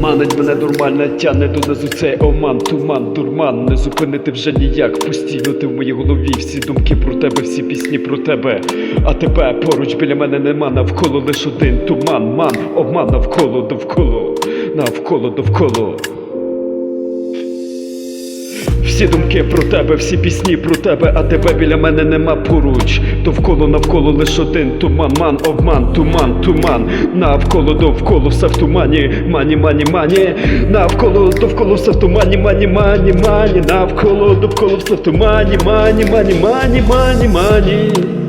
Манить мене нормально, тяне донизу цей оман, туман, дурман, не зупинити вже ніяк. Постійно ти в моїй голові, всі думки про тебе, всі пісні про тебе. А тебе поруч біля мене нема, навколо лиш один туман, ман, обман навколо довколо, навколо довколо. Всі думки про тебе, всі пісні про тебе, а тебе біля мене нема поруч. Довколо навколо лиш один туман, ман, обман, туман, туман. Навколо довколо все в тумані, мані, мані, мані. Навколо довколо все в тумані, мані, мані, мані. Навколо довколо все в тумані, мані, мані, мані, мані, мані.